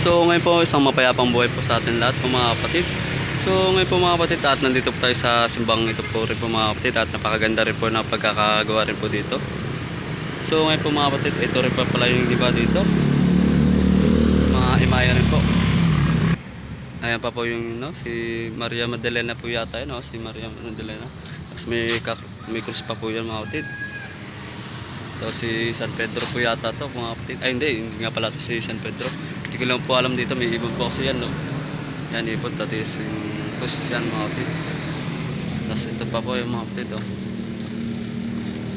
So ngayon po isang mapayapang buhay po sa atin lahat po mga kapatid. So ngayon po mga kapatid at nandito po tayo sa simbang ito po rin po mga kapatid at napakaganda rin po na pagkakagawa rin po dito. So ngayon po mga kapatid, ito rin po pala yung iba dito. Mga imaya rin po. Ayan pa po yung no, si Maria Magdalena po yata yun, no? si Maria Magdalena. Tapos may, may krus pa po yan mga kapatid. So si San Pedro po yata to mga kapatid. Ay hindi, hindi nga pala to si San Pedro. Hindi ko lang po alam dito, may ibon po kasi yan no. Yan ibon, tatis yung krus yan mga kapatid. Tapos ito pa po yung mga kapatid oh.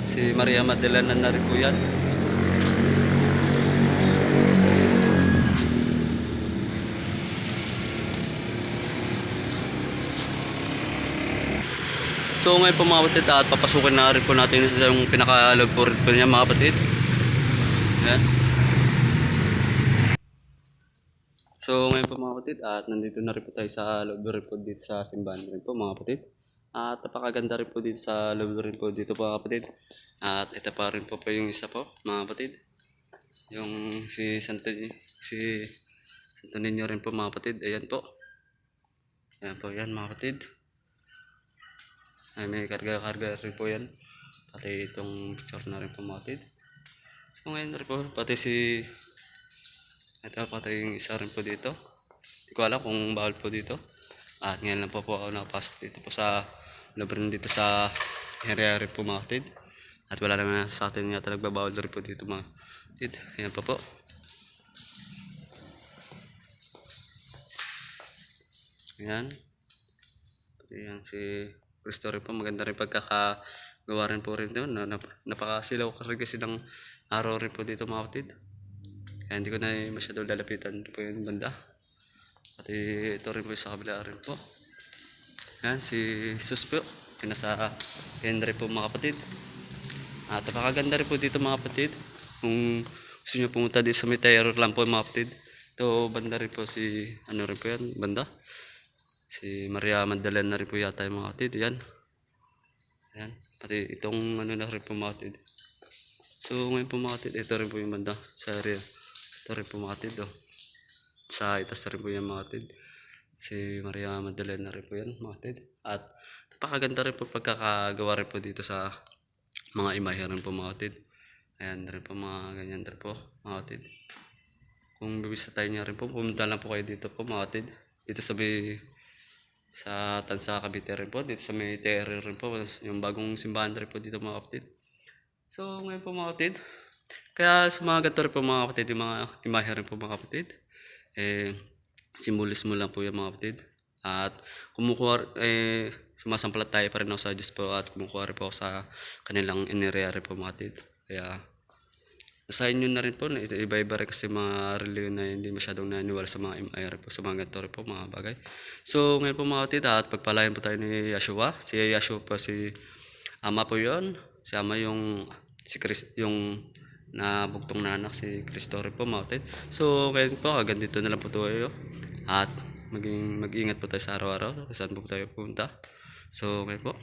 Si Maria Magdalena na rin po yan. So ngayon po mga kapatid at papasukin na rin po natin yung pinaka-love po rin po niya mga kapatid. Yan. So ngayon po mga kapatid at nandito na rin po tayo sa loob rin po dito sa simbahan rin po mga kapatid. At napakaganda rin po dito sa loob rin po dito mga kapatid. At ito pa rin po po yung isa po mga kapatid. Yung si Santo si Santo Niño rin po mga kapatid. Ayan po. Ayan po yan mga kapatid. Ay, may karga-karga rin po yan. Pati itong picture na rin po mga kapatid. So ngayon rin po, pati si... Ito, pati yung isa rin po dito. Hindi ko alam kung bawal po dito. At ngayon lang po po ako nakapasok dito po sa loob rin dito sa area rin po mga kapatid. At wala naman sa atin yata nagbabawal rin po dito mga kapatid. Ayan pa po. Ayan. Pati yan si Cristo rin po. Maganda rin pagkakagawa rin po rin doon. Na, nap, napakasilaw kasi ng araw rin po dito mga kapatid. Kaya hindi ko na masyado lalapitan po yung banda. Pati ito rin po sa kabila rin po. Yan si Jesus po. Pinasa Henry po mga kapatid. At napakaganda rin po dito mga kapatid. Kung gusto nyo pumunta dito sa terror lang po mga kapatid. Ito banda rin po si ano rin po yan banda. Si Maria Magdalena rin po yata yung mga kapatid. Yan. Yan. Pati itong ano na rin po mga kapatid. So ngayon po mga kapatid, ito rin po yung banda sa area. Ito rin po mga kapatid. Oh. Sa itas rin po yung mga kapatid. Si Maria Magdalena rin po yan mga kapatid. At napakaganda rin po pagkakagawa rin po dito sa mga imahe rin po mga kapatid. Ayan rin po mga ganyan rin po mga kapatid. Kung bibisa tayo niya rin po, pumunta lang po kayo dito po mga kapatid. Dito sa may sa Tansa Cavite rin po. Dito sa may TR rin po. Yung bagong simbahan rin po dito mga kapatid. So ngayon po mga kapatid. Kaya sa mga ganito rin po mga kapatid, yung mga imahe rin po mga kapatid. Eh, simbolismo lang po yung mga kapatid. At kumukuha, eh, sumasampalat tayo pa rin ako sa Diyos po at kumukuha rin po ako sa kanilang inireya rin po mga kapatid. Kaya, sa inyo na rin po, iba-iba rin kasi mga reliyon na hindi masyadong naniwala sa mga rin po, sa mga ganito rin po, mga bagay. So, ngayon po mga kapatid, at pagpalayan po tayo ni Yeshua. Si Yeshua po si Ama po yon Si Ama yung, si Chris, yung na bugtong na anak si Cristo rin po kapatid. So, ngayon po, hanggang dito na lang po tayo. At maging mag-ingat po tayo sa araw-araw saan po tayo pumunta. So, ngayon po,